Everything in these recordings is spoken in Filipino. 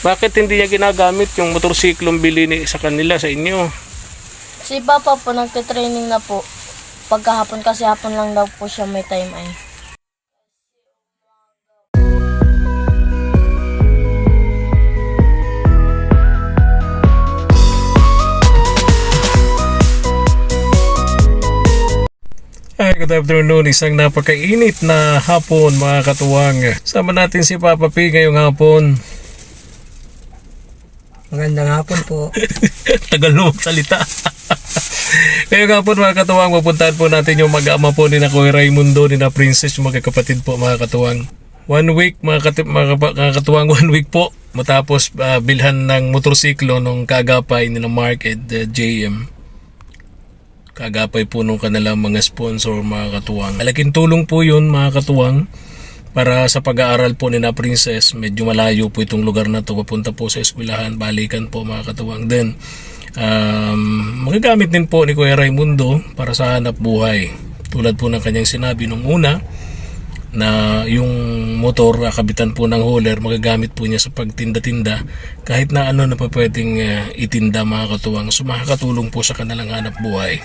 Bakit hindi niya ginagamit yung motorsiklong bili ni sa kanila sa inyo? Si Papa po nagte-training na po. Pagkahapon kasi hapon lang daw po siya may time ay. Ay, good afternoon. Isang napakainit na hapon mga katuwang. Sama natin si Papa P ngayong hapon. Magandang hapon po. Tagal mo magsalita. ngayong hapon mga katuwang, mapuntahan po natin yung mag-ama po ni na Kuya Raimundo, ni na Princess, yung magkakapatid po mga katuwang. One week, mga, kati- mga, mga katuwang, one week po. Matapos ah, bilhan ng motorsiklo nung kagapay ni na Mark at ah, JM. Kagapay po nung kanilang mga sponsor mga katuwang. Malaking tulong po yun mga katuwang para sa pag-aaral po ni na Princess. Medyo malayo po itong lugar na to. Papunta po sa eskwelahan, balikan po mga katuwang. Then, um, magagamit din po ni Kuya Raimundo para sa hanap buhay. Tulad po ng kanyang sinabi nung una, na yung motor kabitan po ng hauler magagamit po niya sa pagtinda-tinda kahit na ano na pa pwedeng uh, itinda mga katuwang so makakatulong po sa kanilang hanap buhay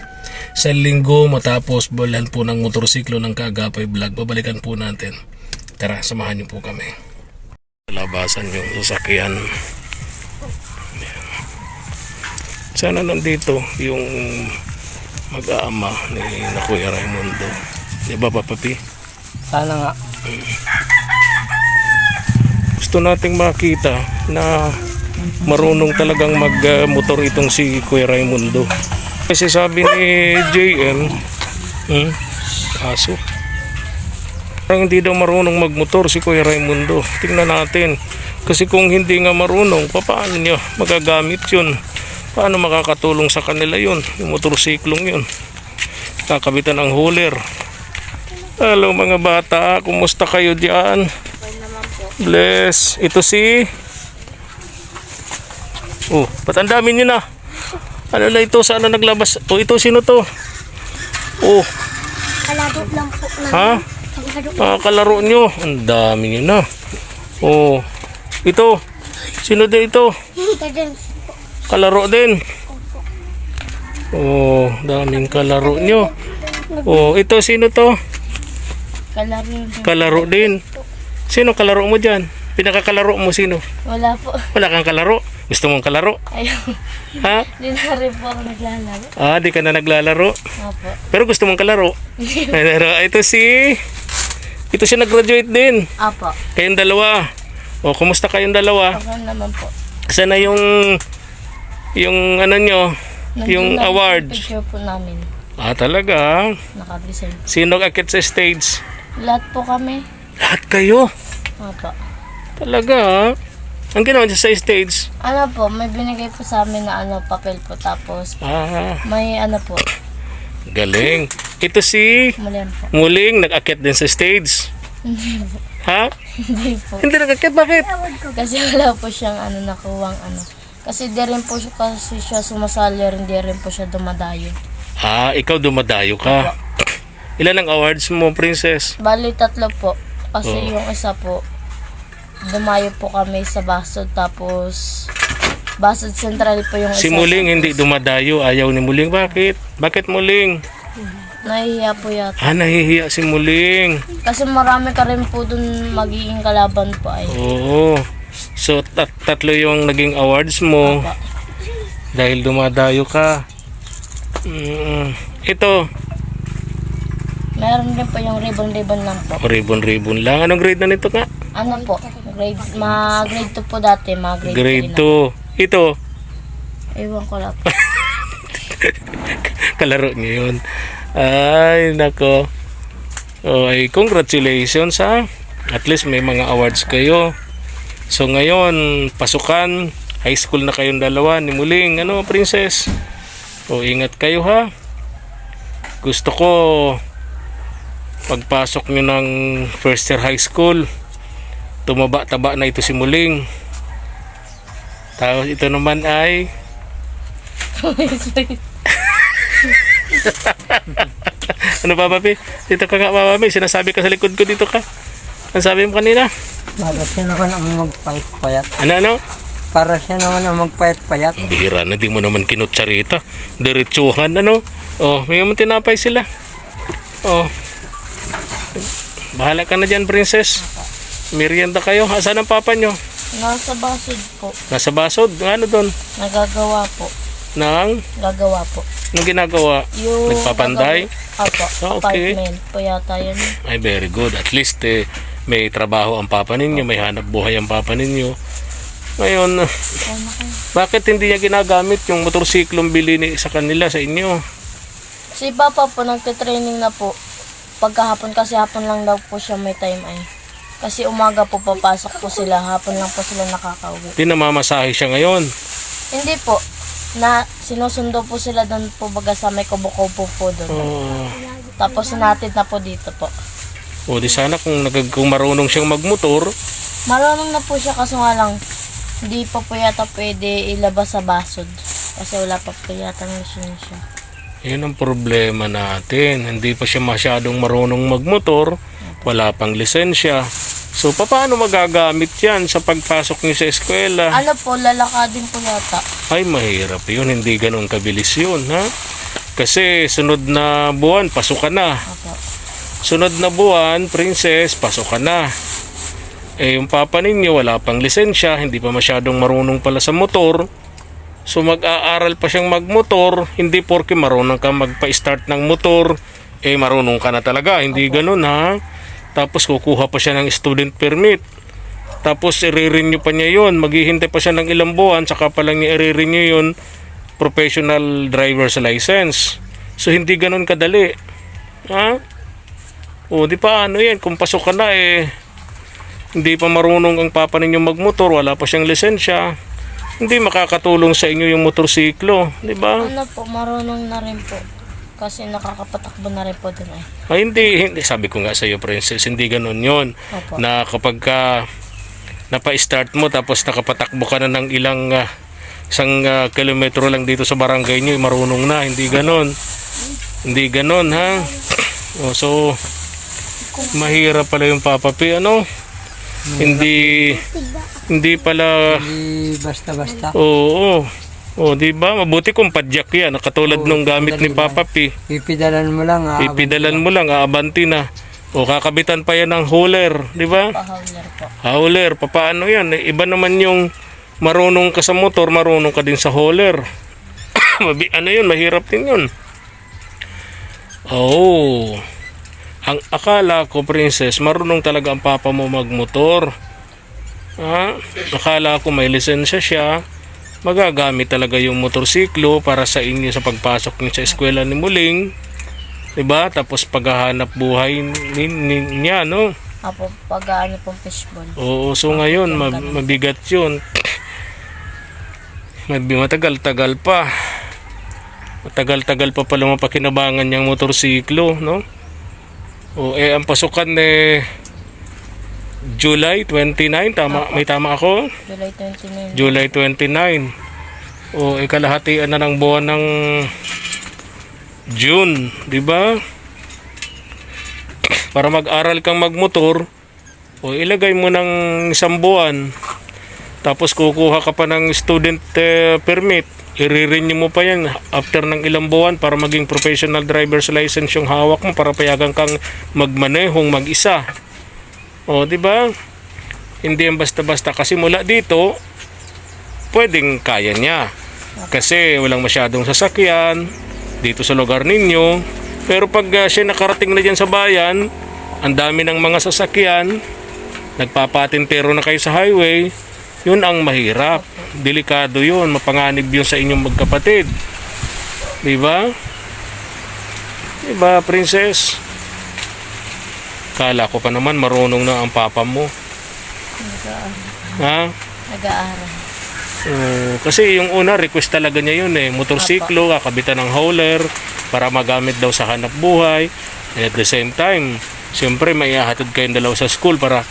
sa linggo matapos balhan po ng motorsiklo ng Kaagapay Vlog babalikan po natin tara samahan niyo po kami labasan yung sasakyan sana nandito yung mag-aama ni na Kuya Raimundo di ba papapi? Sana nga. gusto nating makita na marunong talagang magmotor itong si Kuya Raimundo. Kasi sabi ni JM, hmm, kaso, parang hindi daw marunong magmotor si Kuya Raimundo. Tingnan natin. Kasi kung hindi nga marunong, paano niya magagamit yun? Paano makakatulong sa kanila yun? Yung motorsiklong yun. Kakabitan ng hauler. Hello mga bata, kumusta kayo diyan? Bless. Ito si... Oh, ba't ang dami nyo na? Ano na ito? Saan na naglabas? Oh, ito sino to? Oh, Kalado lang po ha? Ah, kalaro nyo. Ang dami nyo na. Oh, ito. Sino din ito? Kalaro din. Oh, daming kalaro nyo. Oh, ito sino to? Kalaro din. Kalaro din. Sino kalaro mo dyan? Pinakakalaro mo sino? Wala po. Wala kang kalaro? Gusto mong kalaro? Ayaw. Ha? Di na rin po ako naglalaro. Ah, di ka na naglalaro. Opo. Pero gusto mong kalaro. Ito si... Ito siya nag-graduate din. Apo. Kayong dalawa. O, kumusta kayong dalawa? Okay naman po. Sana yung... Yung ano nyo? Yung Nandun na rin awards. Picture po namin. Ah, talaga? Nakadesign. Sino akit sa stage? Lahat po kami. Lahat kayo. Opo. Talaga ah. Ang ginawa niya sa stage? Ano po, may binigay po sa amin na ano, papel po. Tapos, Ah, may ano po, galing. Ito si... Muling nag-akit din sa stage. Ha? Hindi po. Hindi nag-akit, bakit? Kasi wala po siyang ano, nakuwang ano. Kasi di rin po siya, kasi siya sumasali rin, di rin po siya dumadayo. Ah, ikaw dumadayo ka. Ilan ang awards mo, princess? Bali, tatlo po. Kasi Oh. yung isa po, dumayo po kami sa Basod. Tapos, Basod Central po yung isa. Si Muling hindi dumadayo. Ayaw ni Muling. Bakit? Bakit Muling? Nahihiya po yata. Ah, nahihiya si Muling. Kasi marami ka rin po dun magiging kalaban po ay. Oo. So, tat tatlo yung naging awards mo. Pa. Dahil dumadayo ka. Mm, ito, Meron din po yung ribbon-ribbon lang po. ribbon-ribbon lang. Anong grade na nito ka? Ano po? Grade, mga grade 2 po dati, mga grade, Grade 3 na. 2. Ito, Ewan ko lang kalaro yun. Ay, nako. Oh, ay, congratulations ha. At least may mga awards kayo. So ngayon, pasukan. High school na kayong dalawa ni Muling. Ano, princess? O, ingat kayo ha. Gusto ko pagpasok nyo ng first year high school, tumaba-taba na ito si Muling. Tapos ito naman ay Ano pa, papi? Dito ka nga, papi. Sinasabi ka sa likod ko dito ka. Ano sabi mo kanina? Bakit sino ka nang magpapayat? Ano, ano? para siya naman ang magpayat-payat. Ang bihira na, di mo naman kinutsarita. Diretsuhan, ano? Oh, may naman tinapay sila. Oh. Bahala ka na dyan, princess. Merienda kayo. Asan ang papa nyo? Nasa basod po. Nasa basod. Ano doon? Nagagawa po. Nang? Gagawa po. Anong ginagawa? Yung Nagpapanday? Apo. Ah, okay. Apartment po yata yun. Ay, very good. At least eh, may trabaho ang papa ninyo, may hanap buhay ang papa ninyo. Ngayon, kayo? bakit hindi niya ginagamit yung motorsiklong bili ni sa kanila sa inyo? Si Papa po nagte-training na po. Pagkahapon kasi hapon lang daw po siya may time ay. Kasi umaga po papasok po sila, hapon lang po sila nakakauwi. Di namamasahe siya ngayon. Hindi po, na sinusundo po sila doon po baga sa may kubo-kubo po doon. Oh, Tapos sinatid na po dito po. o di sana kung, nag, kung marunong siyang magmotor, Marunong na po siya kaso nga lang, hindi pa po yata pwede ilabas sa basod. Kasi wala pa po yata ng lisensya. yun ang problema natin. Hindi pa siya masyadong marunong magmotor, wala pang lisensya. So, paano magagamit yan sa pagpasok niyo sa eskwela? Ano po, lalakadin po yata. Ay, mahirap yun. Hindi ganun kabilis yun, ha? Kasi sunod na buwan, pasok ka na. Opo. Sunod na buwan, princess, pasok ka na. Eh, yung papa ninyo, wala pang lisensya, hindi pa masyadong marunong pala sa motor. So, mag-aaral pa siyang magmotor, hindi porke marunong ka magpa-start ng motor, eh, marunong ka na talaga. Hindi ganun, ha? Tapos, kukuha pa siya ng student permit. Tapos, i-renew pa niya yun. Maghihintay pa siya ng ilang buwan, saka pa lang niya i-renew yun professional driver's license. So, hindi ganun kadali. Ha? O, di pa ano yan, kung pasok ka na eh, hindi pa marunong ang papa ninyo magmotor, wala pa siyang lisensya, hindi makakatulong sa inyo yung motorsiklo, di ba? Ano po, marunong na rin po. Kasi nakakapatakbo na rin po doon ay. Ay, hindi, hindi, sabi ko nga sa iyo, princess, hindi ganun yon Opo. Na kapag ka napa-start mo, tapos nakapatakbo ka na ng ilang ah, isang ah, kilometro lang dito sa barangay nyo, marunong na, hindi ganun. Hindi ganun, ha? O, so, mahirap pala yung Papa P, ano? Hindi, hindi pala, Hindi basta-basta. oo, oo, di ba? Mabuti kung padyak yan, katulad nung gamit ni Papa P. Pipidalan mo lang ah. Ipidalan mo lang, aabanti na. O kakabitan pa yan ng hauler, di ba? Pahawler po. Hauler, papaano yan? Eh, Iba naman yung marunong ka sa motor, marunong ka din sa hauler. Mabi- ano yun, mahirap din yun. Oh, ang akala ko, princess, marunong talaga ang papa mo magmotor. Ha? Akala ko may lisensya siya, magagamit talaga yung motorsiklo para sa inyo sa pagpasok niyo sa eskwela ni Muling. 'Di ba? Tapos paghahanap buhay ni, ni- niya, no? Apo, pag ano pong fishball. Oo, so ngayon mab- mabigat 'yun. Matagal-tagal pa. Matagal-tagal pa pala mapakinabangan niyang motorsiklo, no? O eh ang pasukan eh July 29, tama, may tama ako? July 29. July 29. O eh kalahatian na ng buwan ng June, di ba? Para mag-aral kang magmotor, o ilagay mo ng isang buwan. Tapos kukuha ka pa ng student eh, permit. I-renew mo pa yan after ng ilang buwan para maging professional driver's license yung hawak mo para payagan kang magmanehong mag-isa. O, di ba? Hindi yan basta-basta kasi mula dito, pwedeng kaya niya. Kasi walang masyadong sasakyan dito sa lugar ninyo. Pero pag uh, siya nakarating na dyan sa bayan, ang dami ng mga sasakyan, nagpapatintero na kayo sa highway, yun ang mahirap. Delikado yun, mapanganib yun sa inyong magkapatid. Di ba? Di ba, princess? Kala ko pa naman marunong na ang papa mo. Nag-aaral. Ha? Nag-aaral. Oo, kasi yung una request talaga niya yun eh, motorsiklo, kakabitan ng hauler para magamit daw sa hanap buhay. And at the same time, siyempre may ihahatid kayong dalawa sa school para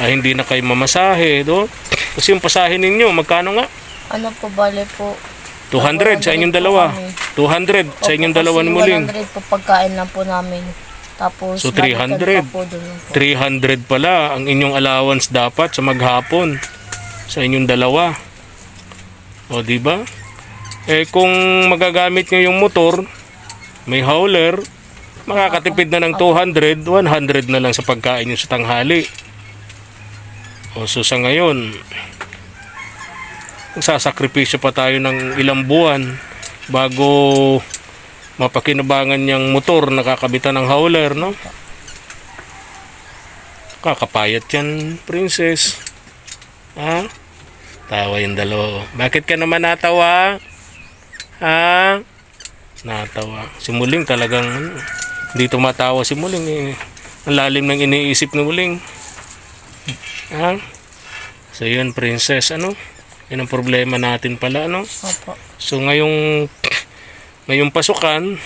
ah, hindi na kayo mamasahe, do? Kasi yung pasahe ninyo, magkano nga? Ano po, bale po. 200 sa inyong dalawa. kami. 200 sa inyong dalawa ni Muling. 100 po pagkain lang po namin. Tapos, So, balikan 300. pa po dun po. 300 pala ang inyong allowance dapat sa maghapon sa inyong dalawa. O, di ba? Eh, kung magagamit nyo yung motor, may hauler, makakatipid na ng 200, 100 na lang sa pagkain nyo sa tanghali. O, so sa ngayon, sasakripisyo pa tayo ng ilang buwan bago mapakinabangan niyang motor nakakabitan ng hauler, no? Kakapayat yan, princess. Ha? Tawa yung dalawa. Bakit ka naman natawa? Ha? Natawa. Si Muling talagang ano, hindi tumatawa si Muling eh. Ang lalim ng iniisip ni Muling. Ha? So yun, princess, ano? Yun ang problema natin pala, ano? Opo. So ngayong ngayong pasukan,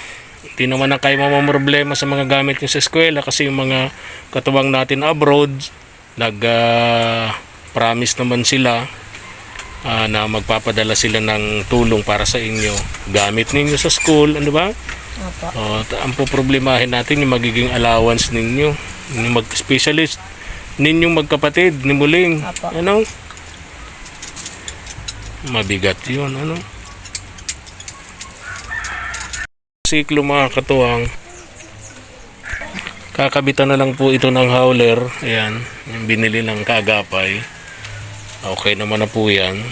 hindi naman na kayo problema sa mga gamit nyo sa eskwela kasi yung mga katuwang natin abroad, nag ah, promise naman sila ah, na magpapadala sila ng tulong para sa inyo. Gamit ninyo sa school, ano ba? Opo. Ta- ang poproblemahin natin yung magiging allowance ninyo. Yung mag-specialist ninyong magkapatid ni Muling. Ano? Mabigat yun, ano? Siklo mga katuwang. Kakabitan na lang po ito ng howler. Ayan, yung binili ng kaagapay. Okay naman na po yan.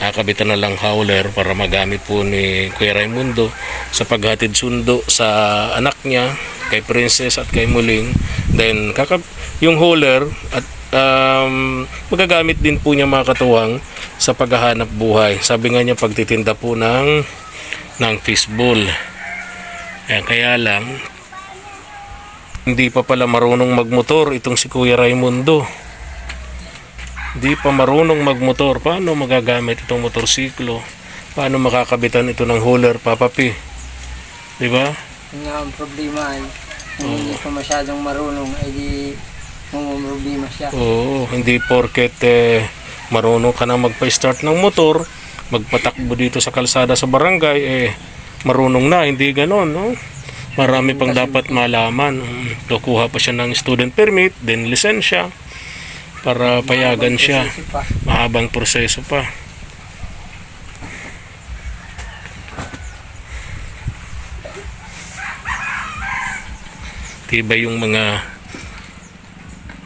Kakabitan na lang howler para magamit po ni Kuya Raimundo sa paghatid sundo sa anak niya, kay Princess at kay Muling. Then, kakab yung hauler at um, magagamit din po niya mga katuwang sa paghahanap buhay. Sabi nga niya pagtitinda po ng ng fishbowl. Ayan, kaya lang hindi pa pala marunong magmotor itong si Kuya Raimundo. Hindi pa marunong magmotor. Paano magagamit itong motorsiklo? Paano makakabitan ito ng hauler, Papa P? Di ba? Yun nga ang problema ay kung hindi pa masyadong marunong ay di problema siya. Oo, hindi porket eh, marunong ka na magpa-start ng motor, magpatakbo dito sa kalsada sa barangay, eh, marunong na, hindi ganon, no? Marami pang dapat malaman. Kukuha pa siya ng student permit, then lisensya, para payagan siya. Mahabang proseso pa. Tiba yung mga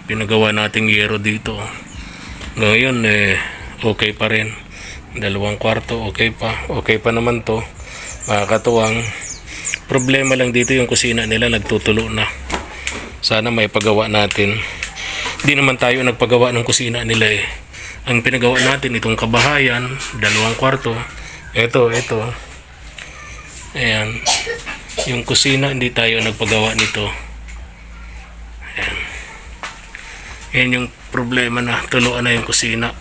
pinagawa nating yero dito. Ngayon eh okay pa rin. Dalawang kwarto okay pa. Okay pa naman to. Makakatuwang. Problema lang dito yung kusina nila nagtutulo na. Sana may pagawa natin. Hindi naman tayo nagpagawa ng kusina nila eh. Ang pinagawa natin itong kabahayan, dalawang kwarto. Ito, ito. Ayan. Yung kusina, hindi tayo nagpagawa nito. Ayan. Yan yung problema na tuluan na yung kusina.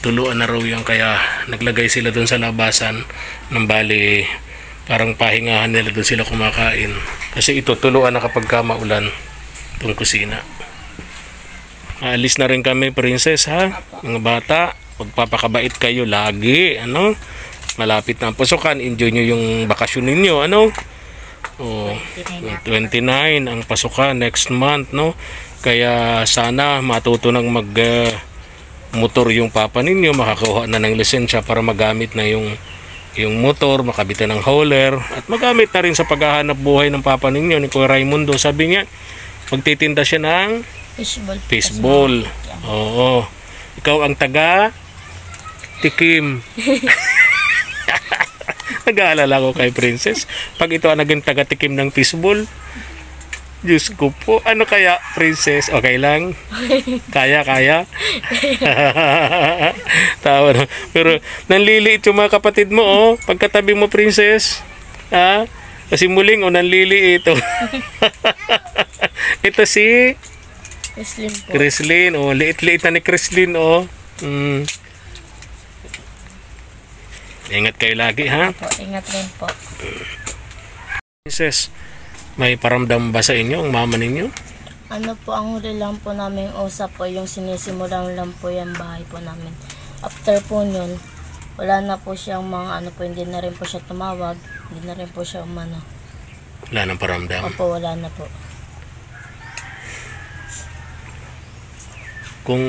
Tuluan na raw yan kaya naglagay sila doon sa labasan ng bali parang pahingahan nila doon sila kumakain. Kasi ito tuluan na kapag ka maulan itong kusina. Aalis na rin kami, princess, ha? Mga bata, magpapakabait kayo lagi, ano? Malapit na ang pasukan, enjoy nyo yung bakasyon ninyo, ano? Oh, 29 ang pasukan next month, no? Kaya sana matuto ng mag uh, motor yung papa ninyo, makakuha na ng lisensya para magamit na yung yung motor, makabitan ng hauler, at magamit na rin sa paghahanap buhay ng papa ninyo ni Kuya Raimundo. Sabi niya, magtitinda siya ng Fishball. Fishball. Oo. Ikaw ang taga tikim. Nag-aalala ko kay Princess. Pag ito ang naging taga tikim ng fishball, Diyos ko po. Ano kaya, Princess? Okay lang? Kaya, kaya? Tawa na. Pero nanliliit yung mga kapatid mo, oh. Pagkatabi mo, Princess. Ha? Kasi muling, oh, nanliliit. Oh. ito si Muslim po. Chrislyn, oh, liit-liit na ni Chrislyn, oh. Mm. Ingat kayo lagi, ha? Ingat rin po. Princess, may paramdam ba sa inyo ang mama ninyo? Ano po ang huli lang po namin usap po yung sinisimulan lang po yung bahay po namin. After po yun, wala na po siyang mga ano po, hindi na rin po siya tumawag, hindi na rin po siya umano. Wala nang paramdam. Opo, wala na po. Kung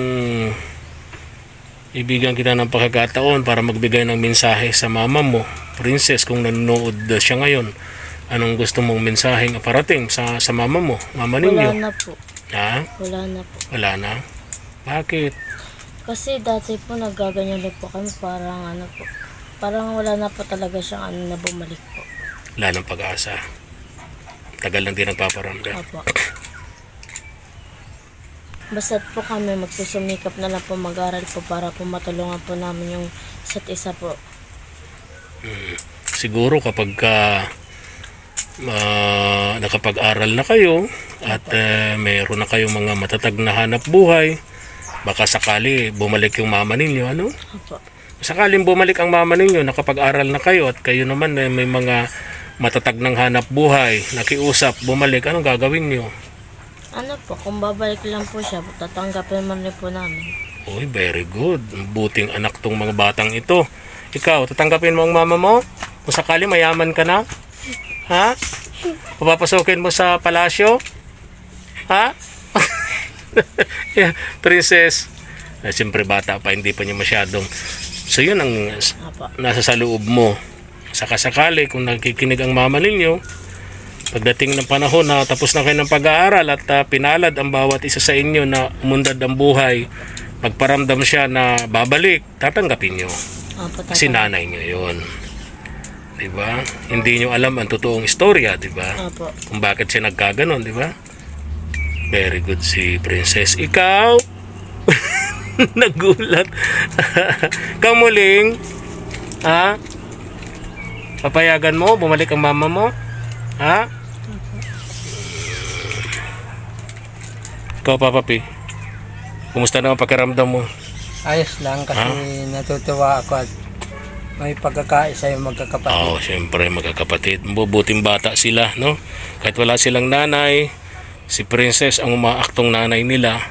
ibigyan kita ng pagkakataon para magbigay ng mensahe sa mama mo, princess, kung nanonood siya ngayon. Anong gusto mong mensaheng parating sa, sa mama mo, mama Wala ninyo? na po. Ha? Wala na po. Wala na? Bakit? Kasi dati po nagaganyan din po kami parang ano po. Parang wala na po talaga siyang ano na bumalik po. Wala ng pag-asa. Tagal lang din nagpaparamdam. Opo. Basta't po kami magsusumikap na lang po mag-aral po para po matulungan po namin yung isa't isa po. siguro kapag ka ah, nakapag-aral na kayo at eh, mayroon na kayong mga matatag na hanap buhay, baka sakali bumalik yung mama ninyo, ano? Opo. Sakaling bumalik ang mama ninyo, nakapag-aral na kayo at kayo naman eh, may mga matatag ng hanap buhay, nakiusap, bumalik, anong gagawin nyo? Ano po, kung babalik lang po siya, tatanggapin man rin po namin. Uy, very good. Buting anak tong mga batang ito. Ikaw, tatanggapin mo ang mama mo? Kung sakali mayaman ka na? Ha? Papapasokin mo sa palasyo? Ha? yeah, princess. Eh, Siyempre bata pa, hindi pa niya masyadong. So yun ang nasa sa loob mo. Saka sakali kung nakikinig ang mama ninyo, pagdating ng panahon na tapos na kayo ng pag-aaral at ah, pinalad ang bawat isa sa inyo na umundad ang buhay, magparamdam siya na babalik, tatanggapin nyo. Opo, Kasi tatang- nanay nyo yun. Diba? Hindi nyo alam ang totoong istorya, diba? Opo. Kung bakit siya nagkaganon, diba? Very good si Princess. Ikaw? Nagulat. Kamuling? Ha? Papayagan mo? Bumalik ang mama mo? Ha? Ikaw, Papa P. Kumusta naman pakiramdam mo? Ayos lang kasi natutuwa ako at may pagkakaisa yung magkakapatid. Oo, oh, syempre magkakapatid. Mabubuting bata sila, no? Kahit wala silang nanay, si Princess ang umaaktong nanay nila,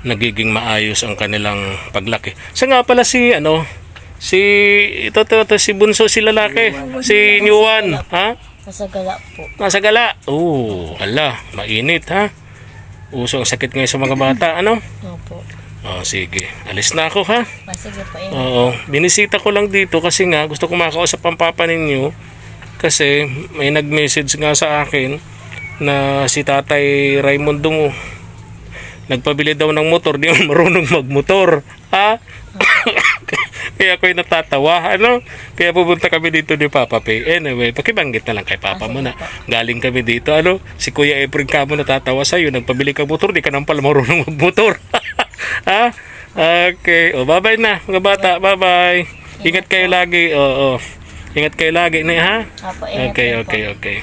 nagiging maayos ang kanilang paglaki. Sa nga pala si, ano, si, ito, ito, ito, si Bunso, si lalaki, si Nyuan, ha? Nasa gala po. Nasa gala. Oo, ala, mainit, ha? Uso ang sakit ngayon sa mga bata, ano? Opo. Oh, sige. Alis na ako, ha? Ah, sige pa yun. Oo. Binisita ko lang dito kasi nga gusto ko makausap ang papa ninyo kasi may nag-message nga sa akin na si Tatay Raimundo mo nagpabili daw ng motor, di mo marunong magmotor. Ha? Kaya ako'y natatawa, ano? Kaya pupunta kami dito ni Papa Pe. Anyway, pakibanggit na lang kay Papa mo na. Galing kami dito, ano? Si Kuya Efren ka mo natatawa sa'yo. Nagpabili ka motor, di ka nang pala marunong magmotor. ha? Okay. O, bye-bye na, mga bata. Bye-bye. Ingat kayo lagi. Oo. Ingat kayo lagi, na ha? Opo, ingat Okay, po. okay, okay.